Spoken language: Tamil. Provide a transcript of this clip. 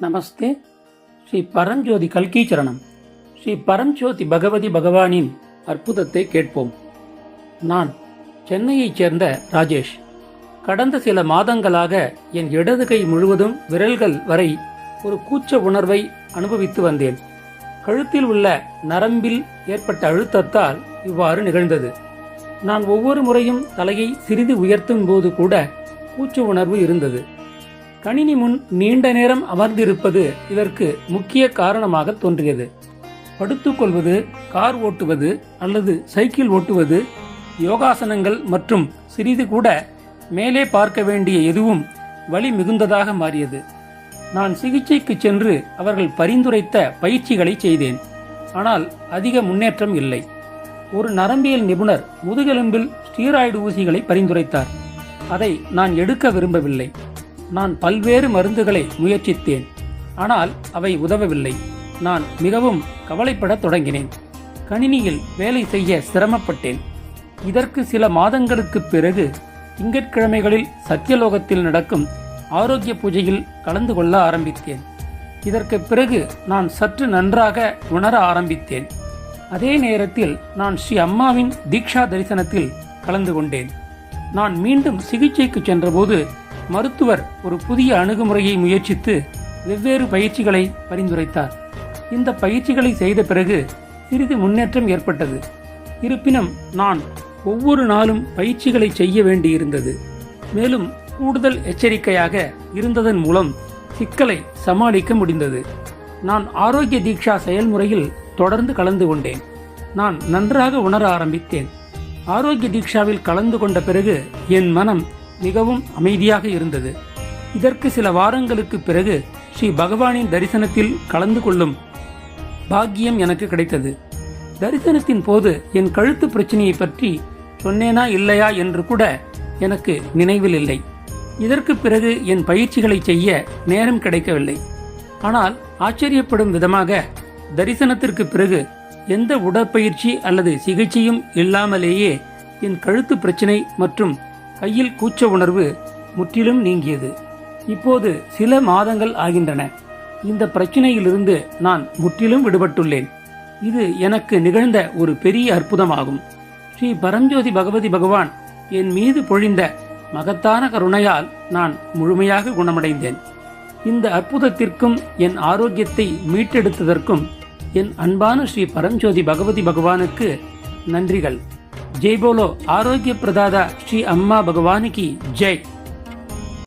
நமஸ்தே. ஸ்ரீ பரஞ்சோதி கல்கீச்சரணம். ஸ்ரீ பரஞ்சோதி பகவதி பகவானின் அற்புதத்தை கேட்போம். நான் சென்னையைச் சேர்ந்த ராஜேஷ். கடந்த சில மாதங்களாக என் இடது கை முழுவதும் விரல்கள் வரை ஒரு கூச்ச உணர்வை அனுபவித்து வந்தேன். கழுத்தில் உள்ள நரம்பில் ஏற்பட்ட அழுத்தத்தால் இவ்வாறு நிகழ்ந்தது. நான் ஒவ்வொரு முறையும் தலையை சிறிது உயர்த்தும் போது கூட கூச்ச உணர்வு இருந்தது. கணினி முன் நீண்ட நேரம் அமர்ந்திருப்பது இதற்கு முக்கிய காரணமாக தோன்றியது. படுத்துக்கொள்வது கார் ஓட்டுவது அல்லது சைக்கிள் ஓட்டுவது யோகாசனங்கள் மற்றும் சிறிது கூட மேலே பார்க்க வேண்டிய எதுவும் வலி மிகுந்ததாக மாறியது. நான் சிகிச்சைக்கு சென்று அவர்கள் பரிந்துரைத்த பயிற்சிகளை செய்தேன். ஆனால் அதிக முன்னேற்றம் இல்லை. ஒரு நரம்பியல் நிபுணர் முதுகெலும்பில் ஸ்டீராய்டு ஊசிகளை பரிந்துரைத்தார். அதை நான் எடுக்க விரும்பவில்லை. நான் பல்வேறு மருந்துகளை முயற்சித்தேன். ஆனால் அவை உதவவில்லை. நான் மிகவும் கவலைப்படத் தொடங்கினேன். கணினியில் வேலை செய்ய சிரமப்பட்டேன். இதற்கு சில மாதங்களுக்குப் பிறகு திங்கட்கிழமைகளில் சத்தியலோகத்தில் நடக்கும் ஆரோக்கிய பூஜையில் கலந்து கொள்ள ஆரம்பித்தேன். இதற்கு பிறகு நான் சற்று நன்றாக உணர ஆரம்பித்தேன். அதே நேரத்தில் நான் ஸ்ரீ அம்மாவின் தீக்ஷா தரிசனத்தில் கலந்து கொண்டேன். நான் மீண்டும் சிகிச்சைக்கு சென்றபோது மருத்துவர் ஒரு புதிய அணுகுமுறையை முயற்சித்து வெவ்வேறு பயிற்சிகளை பரிந்துரைத்தார். இந்த பயிற்சிகளை செய்த பிறகு சிறிது முன்னேற்றம் ஏற்பட்டது. இருப்பினும் நான் ஒவ்வொரு நாளும் பயிற்சிகளை செய்ய வேண்டியிருந்தது. மேலும் கூடுதல் எச்சரிக்கையாக இருந்ததன் மூலம் சிக்கலை சமாளிக்க முடிந்தது. நான் ஆரோக்கிய தீக்ஷா செயல்முறையில் தொடர்ந்து கலந்து கொண்டேன். நான் நன்றாக உணர ஆரம்பித்தேன். ஆரோக்கிய தீக்ஷாவில் கலந்து கொண்ட பிறகு என் மனம் மிகவும் அமைதியாக இருந்தது. இதற்கு சில வாரங்களுக்கு பிறகு ஸ்ரீ பகவானின் தரிசனத்தில் கலந்து கொள்ளும் பாக்கியம் எனக்கு கிடைத்தது. தரிசனத்தின் போது என் கழுத்து பிரச்சனையை பற்றி சொன்னேனா இல்லையா என்று கூட எனக்கு நினைவில் இல்லை. இதற்கு பிறகு என் பயிற்சிகளை செய்ய நேரம் கிடைக்கவில்லை. ஆனால் ஆச்சரியப்படும் விதமாக தரிசனத்திற்கு பிறகு எந்த உடற்பயிற்சி அல்லது சிகிச்சையும் இல்லாமலேயே என் கழுத்து பிரச்சனை மற்றும் கையில் கூச்ச உணர்வு முற்றிலும் நீங்கியது. இப்போது சில மாதங்கள் ஆகின்றன. இந்த பிரச்சனையிலிருந்து நான் முற்றிலும் விடுபட்டுள்ளேன். இது எனக்கு நிகழ்ந்த ஒரு பெரிய அற்புதமாகும். ஸ்ரீ பரஞ்சோதி பகவதி பகவான் என் மீது பொழிந்த மகத்தான கருணையால் நான் முழுமையாக குணமடைந்தேன். இந்த அற்புதத்திற்கும் என் ஆரோக்கியத்தை மீட்டெடுத்ததற்கும் என் அன்பான ஸ்ரீ பரஞ்சோதி பகவதி பகவானுக்கு நன்றிகள். ஜெய் போலோ ஆரோக்கிய பிரதாதா ஸ்ரீ அம்மா பகவானுக்கு ஜெய்.